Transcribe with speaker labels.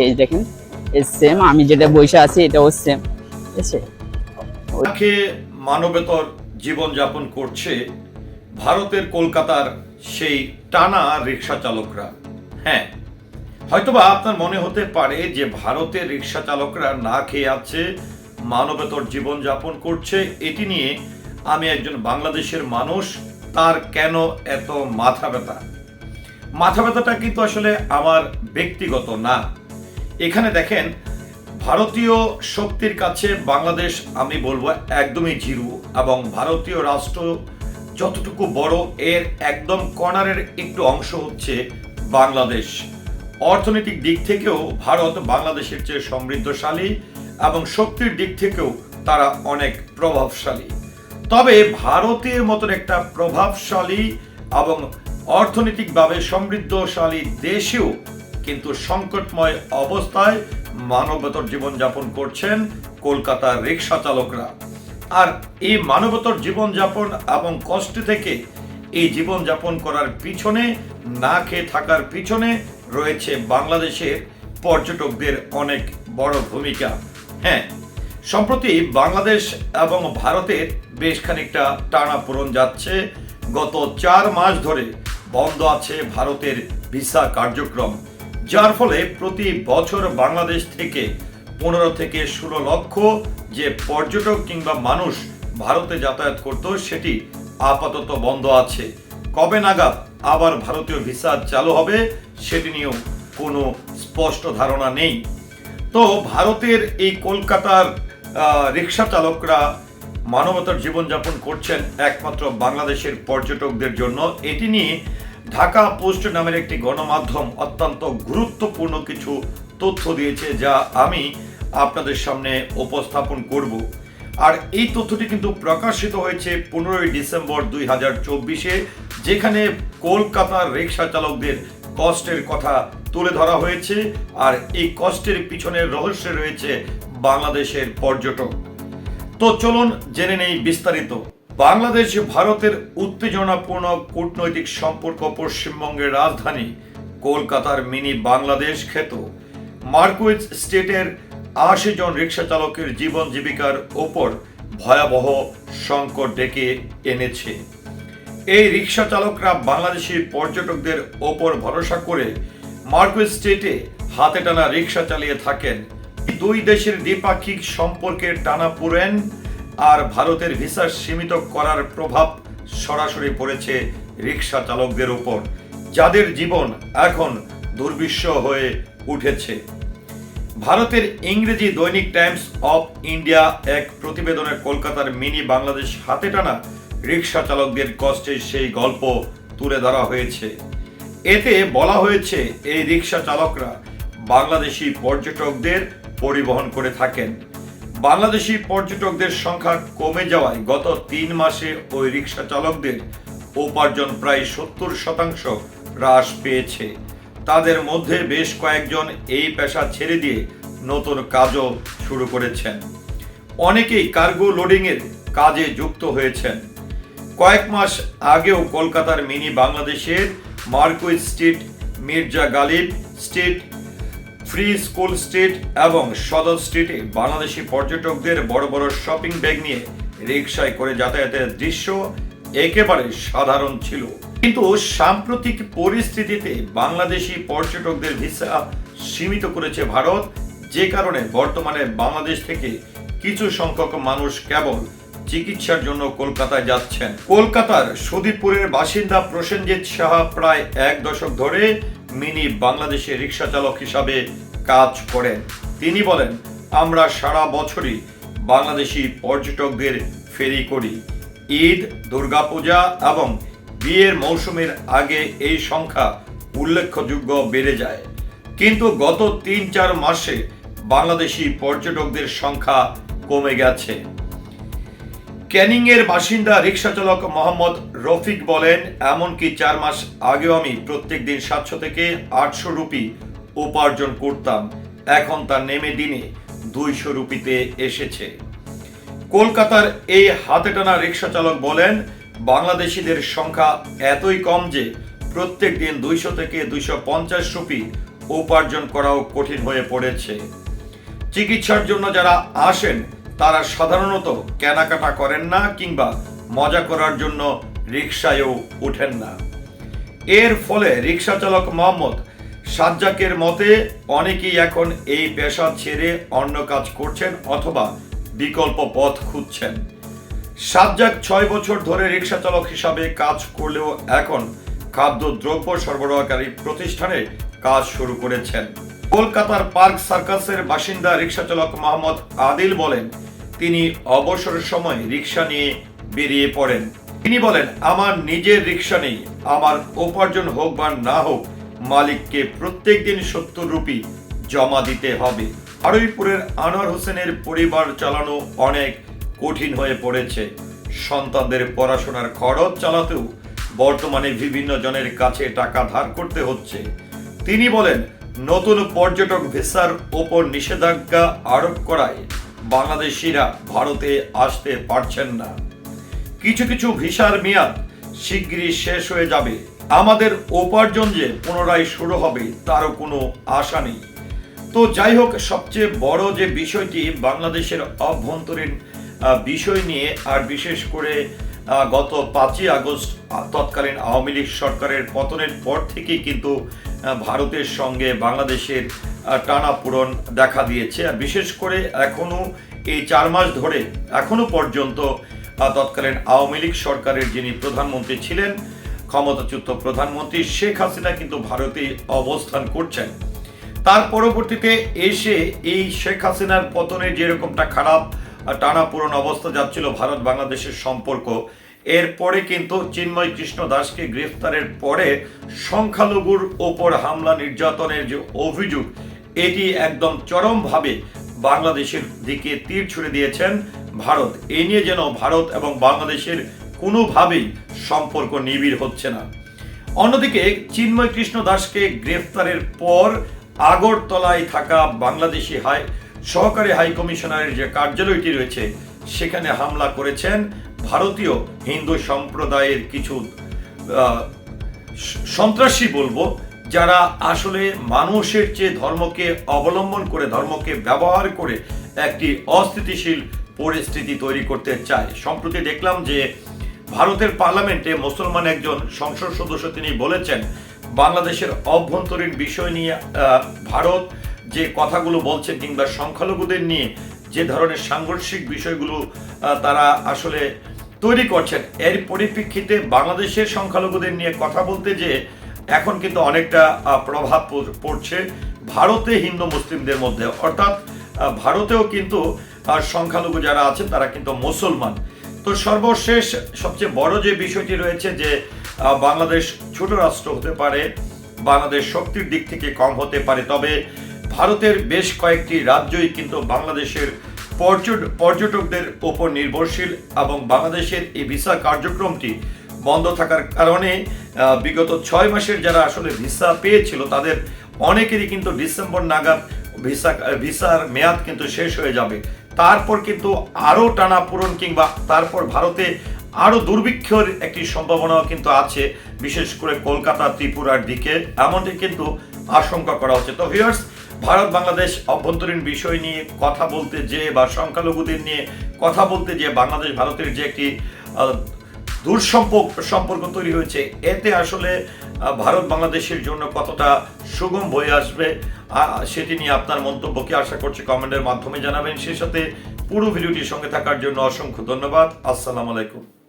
Speaker 1: এই দেখেন, এই সেম আমি যেটা বসে আছি, এটাও সেম ঠিক আছে?
Speaker 2: মানবেতর জীবনযাপন করছে, ভারতের কলকাতার সেই টানা রিক্সা চালকরা। হ্যাঁ হয়তোবা আপনার মনে হতে পারে যে ভারতের রিক্সা চালকরা না খেয়ে আছে, মানবেতর জীবনযাপন করছে। এটি নিয়ে আমি একজন বাংলাদেশের মানুষ, তার কেন এত মাথা ব্যথা? মাথা ব্যথাটা কিন্তু আসলে আমার ব্যক্তিগত না। এখানে দেখেন, ভারতীয় শক্তির কাছে বাংলাদেশ, আমি বলব, একদমই জিরো এবং ভারতীয় রাষ্ট্র যতটুকু বড়, এর একদম কর্নারের একটু অংশ হচ্ছে বাংলাদেশ। অর্থনৈতিক দিক থেকেও ভারত বাংলাদেশের চেয়ে সমৃদ্ধশালী এবং শক্তির দিক থেকেও তারা অনেক প্রভাবশালী। তবে ভারতের মতন একটা প্রভাবশালী এবং অর্থনৈতিকভাবে সমৃদ্ধশালী দেশেও কিন্তু সংকটময় অবস্থায় মানবতর জীবনযাপন করছেন কলকাতার রিক্সা চালকরা। আর এই মানবতর জীবনযাপন এবং কষ্ট থেকে এই জীবনযাপন করার পিছনে, না খেয়ে থাকার পিছনে রয়েছে বাংলাদেশের পর্যটকদের অনেক বড় ভূমিকা। হ্যাঁ সম্প্রতি বাংলাদেশ এবং ভারতের বেশ খানিকটা টানা পূরণ যাচ্ছে। গত চার মাস ধরে বন্ধ আছে ভারতের ভিসা কার্যক্রম। যার ফলে প্রতি বছর বাংলাদেশ থেকে পনেরো থেকে ষোলো লক্ষ যে পর্যটক কিংবা মানুষ ভারতে যাতায়াত করত, সেটি আপাতত বন্ধ আছে। কবে নাগাদ আবার ভারতীয় ভিসা চালু হবে, সেটি নিয়েও কোনো স্পষ্ট ধারণা নেই। তো ভারতের এই কলকাতার রিক্সা চালকরা মানবতার জীবনযাপন করছেন একমাত্র বাংলাদেশের পর্যটকদের জন্য। এটি নিয়ে ঢাকা পোস্ট নামের একটি গণমাধ্যম অত্যন্ত গুরুত্বপূর্ণ কিছু তথ্য দিয়েছে যা আমি আপনাদের সামনে উপস্থাপন করব। আর এই তথ্যটি কিন্তু প্রকাশিত হয়েছে পনেরোই ডিসেম্বর দুই হাজার চব্বিশে, যেখানে কলকাতার রিক্সা চালকদের কষ্টের কথা তুলে ধরা হয়েছে আর এই কষ্টের পিছনের রহস্যে রয়েছে বাংলাদেশের পর্যটক। তো চলুন জেনে নেই বিস্তারিত। বাংলাদেশ, ভারতের উত্তেজনাপূর্ণ কূটনৈতিক সম্পর্ক পশ্চিমবঙ্গের রাজধানী কলকাতার মিনি বাংলাদেশ খ্যাত মার্কুইজ স্টেটের আশি জন রিক্সা চালকের জীবন জীবিকার ওপর ভয়াবহ সংকট ডেকে এনেছে। এই রিক্সা চালকরা বাংলাদেশি পর্যটকদের ওপর ভরসা করে মার্কুইজ স্টেটে হাতে টানা রিক্সা চালিয়ে থাকেন। দুই দেশের দ্বিপাক্ষিক সম্পর্কের টানা পুরেন আর ভারতের ভিসা সীমিত করার প্রভাব সরাসরি পড়েছে রিক্সা চালকদের উপর, যাদের জীবন এখন দুর্বিশ্ব হয়ে উঠেছে। ভারতের ইংরেজি দৈনিক টাইমস অফ ইন্ডিয়া এক প্রতিবেদনে কলকাতার মিনি বাংলাদেশ হাতে টানা রিক্সা চালকদের কষ্টের সেই গল্প তুলে ধরা হয়েছে। এতে বলা হয়েছে, এই রিক্সা চালকরা বাংলাদেশি পর্যটকদের পরিবহন করে থাকেন। বাংলাদেশি পর্যটকদের সংখ্যা কমে যাওয়ায় গত তিন মাসে ওই রিক্সা চালকদের উপার্জন প্রায় সত্তর শতাংশ হ্রাস পেয়েছে। তাদের মধ্যে বেশ কয়েকজন এই পেশা ছেড়ে দিয়ে নতুন কাজও শুরু করেছেন। অনেকেই কার্গো লোডিংয়ের কাজে যুক্ত হয়েছেন। কয়েক মাস আগেও কলকাতার মিনি বাংলাদেশের Marquis Street, Mirza Ghalib Street Free School Street এবং সদর স্ট্রিটে বাংলাদেশি পর্যটকদের বড় বড় শপিং ব্যাগ নিয়ে রিক্সায় করে যাতায়াতের দৃশ্য একেবারে সাধারণ ছিল। কিন্তু সাম্প্রতিক পরিস্থিতিতে বাংলাদেশি পর্যটকদের ভিসা সীমিত করেছে ভারত, যে কারণে বর্তমানে বাংলাদেশ থেকে কিছু সংখ্যক মানুষ কেবল চিকিৎসার জন্য কলকাতায় যাচ্ছেন। কলকাতার সুদীপুরের বাসিন্দা প্রসেনজিৎ সাহা প্রায় এক দশক ধরে মিনি বাংলাদেশে রিক্সা চালক হিসাবে কাজ করেন। তিনি বলেন, আমরা সারা বছরই বাংলাদেশি পর্যটকদের ফেরি করি। ঈদ, দুর্গাপূজা এবং বিয়ের মৌসুমের আগে এই সংখ্যা উল্লেখযোগ্য বেড়ে যায়। কিন্তু গত তিন চার মাসে বাংলাদেশি পর্যটকদের সংখ্যা কমে গেছে। ক্যানিং এর বাসিন্দা রিক্সা চালক মোহাম্মদ রফিক বলেন, এমনকি চার মাস আগেও আমি প্রত্যেক দিন সাতশো থেকে আটশো রুপি উপার্জন করতাম। এখন তা নেমে দিনে দুইশো রুপিতে এসেছে। কলকাতার এই হাতে টানা রিক্সা চালক বলেন, বাংলাদেশিদের সংখ্যা এতই কম যে প্রত্যেক দিন দুইশো থেকে দুইশো পঞ্চাশ রুপি উপার্জন করাও কঠিন হয়ে পড়েছে। চিকিৎসার জন্য যারা আসেন, তারা সাধারণত কেনাকাটা করেন না কিংবা মজা করার জন্য রিক্সায়ও ওঠেন না। এর ফলে রিক্সা চালক মোহাম্মদ সাজ্জাকের মতে, অনেকেই এখন এই পেশা ছেড়ে অন্য কাজ করছেন অথবা বিকল্প পথ খুঁজছেন। সাজ্জাক ছয় বছর ধরে রিক্সা চালক হিসাবে কাজ করলেও এখন খাদ্য দ্রব্য সরবরাহকারী প্রতিষ্ঠানে কাজ শুরু করেছেন। কলকাতার পার্ক সার্কাসের বাসিন্দা রিক্সা চালক মোহাম্মদ আদিল বলেন, তিনি অবসরের সময় রিক্সা নিয়ে বেরিয়ে পড়েন। তিনি বলেন, আমার নিজের রিক্সা নেই। আমার উপার্জন হোক বা না হোক, মালিককে প্রত্যেক দিন সত্তর রুপি জমা দিতে হবে। আরইপুরের আনোয়ার হোসেনের পরিবার চালানো অনেক কঠিন হয়ে পড়েছে। সন্তানদের পড়াশোনার খরচ চালাতেও বর্তমানে বিভিন্ন জনের কাছে টাকা ধার করতে হচ্ছে। তিনি বলেন, নতুন পর্যটক ভিসার ওপর নিষেধাজ্ঞা আরোপ করায় বাংলাদেশিরা ভারতে আসতে পারছেন না। কিছু কিছু ভিসার মেয়াদ শিগগিরই শেষ হয়ে যাবে। আমাদের উপার্জন যে পুনরায় শুরু হবে, তারও কোনো আশা নেই। তো যাই হোক, সবচেয়ে বড় যে বিষয়টি বাংলাদেশের অভ্যন্তরীণ বিষয় নিয়ে, আর বিশেষ করে গত পাঁচই আগস্ট তৎকালীন আওয়ামী লীগ সরকারের পতনের পর থেকেই কিন্তু ভারতের সঙ্গে বাংলাদেশের টানা পূরণ দেখা দিয়েছে। বিশেষ করে এখনও এই চার মাস ধরে, এখনও পর্যন্ত তৎকালীন আওয়ামী লীগ সরকারের যিনি প্রধানমন্ত্রী ছিলেন, ক্ষমতাচ্যুত প্রধানমন্ত্রী শেখ হাসিনা কিন্তু ভারতে অবস্থান করছেন। তার পরবর্তীতে এসে এই শেখ হাসিনার পতনের যেরকমটা খারাপ টানা পূরণ অবস্থা যাচ্ছিল ভারত বাংলাদেশের সম্পর্ক, এরপরে কিন্তু চিন্ময় কৃষ্ণ দাসকে গ্রেফতারের পরে সংখ্যালঘুর ওপর হামলা নির্যাতনের যে অভিযোগ, এটি একদম চরমভাবে বাংলাদেশের দিকে তীর ছুড়ে দিয়েছেন ভারত। এ নিয়ে যেন ভারত এবং বাংলাদেশের কোনোভাবেই সম্পর্ক নিবিড় হচ্ছে না। অন্যদিকে চিন্ময় কৃষ্ণ দাসকে গ্রেফতারের পর আগরতলায় থাকা বাংলাদেশি হাই, সহকারী হাই কমিশনারের যে কার্যালয়টি রয়েছে, সেখানে হামলা করেছেন ভারতীয় হিন্দু সম্প্রদায়ের কিছু সন্ত্রাসী বলব, যারা আসলে মানুষের চেয়ে ধর্মকে অবলম্বন করে, ধর্মকে ব্যবহার করে একটি অস্থিতিশীল পরিস্থিতি তৈরি করতে চায়। সম্প্রতি দেখলাম যে ভারতের পার্লামেন্টে মুসলমান একজন সংসদ সদস্য তিনি বলেছেন, বাংলাদেশের অভ্যন্তরীণ বিষয় নিয়ে ভারত যে কথাগুলো বলছে কিংবা সংখ্যালঘুদের নিয়ে যে ধরনের সাংঘর্ষিক বিষয়গুলো তারা আসলে তৈরি করছেন, এর পরিপ্রেক্ষিতে বাংলাদেশের সংখ্যালঘুদের নিয়ে কথা বলতে যে এখন কিন্তু অনেকটা প্রভাব পড়- পড়ছে ভারতে হিন্দু মুসলিমদের মধ্যে। অর্থাৎ ভারতেও কিন্তু সংখ্যালঘু যারা আছেন তারা কিন্তু মুসলমান। তো সর্বশেষ সবচেয়ে বড় যে বিষয়টি রয়েছে যে বাংলাদেশ ছোট রাষ্ট্র হতে পারে, বাংলাদেশ শক্তির দিক থেকে কম হতে পারে, তবে ভারতের বেশ কয়েকটি রাজ্যই কিন্তু বাংলাদেশের পর্যট- পর্যটকদের ওপর নির্ভরশীল এবং বাংলাদেশের এই ভিসা কার্যক্রমটি বন্ধ থাকার কারণে বিগত ছয় মাসের যারা আসলে ভিসা পেয়েছিল, তাদের অনেকেরই কিন্তু ডিসেম্বর নাগাদ ভিসা, ভিসার মেয়াদ কিন্তু শেষ হয়ে যাবে। তারপর কিন্তু আরও টানা পূরণ কিংবা তারপর ভারতে আরও দুর্ভিক্ষের একটি সম্ভাবনাও কিন্তু আছে, বিশেষ করে কলকাতা, ত্রিপুরার দিকে। এমনটি কিন্তু আশঙ্কা করা হচ্ছে। তো ভিউয়ার্স ভারত বাংলাদেশ অভ্যন্তরীণ বিষয় নিয়ে কথা বলতে যে বা সংখ্যালঘুদের নিয়ে কথা বলতে যে বাংলাদেশ, ভারতের যে একটি দূরসম্পর্ক সম্পর্ক তৈরি হয়েছে, এতে আসলে ভারত বাংলাদেশের জন্য কতটা সুগম বয়ে আসবে সেটি নিয়ে আপনার মন্তব্যকে আশা করছি কমেন্টের মাধ্যমে জানাবেন। সেই সাথে পুরো ভিডিওটির সঙ্গে থাকার জন্য অসংখ্য ধন্যবাদ। আসসালামু আলাইকুম।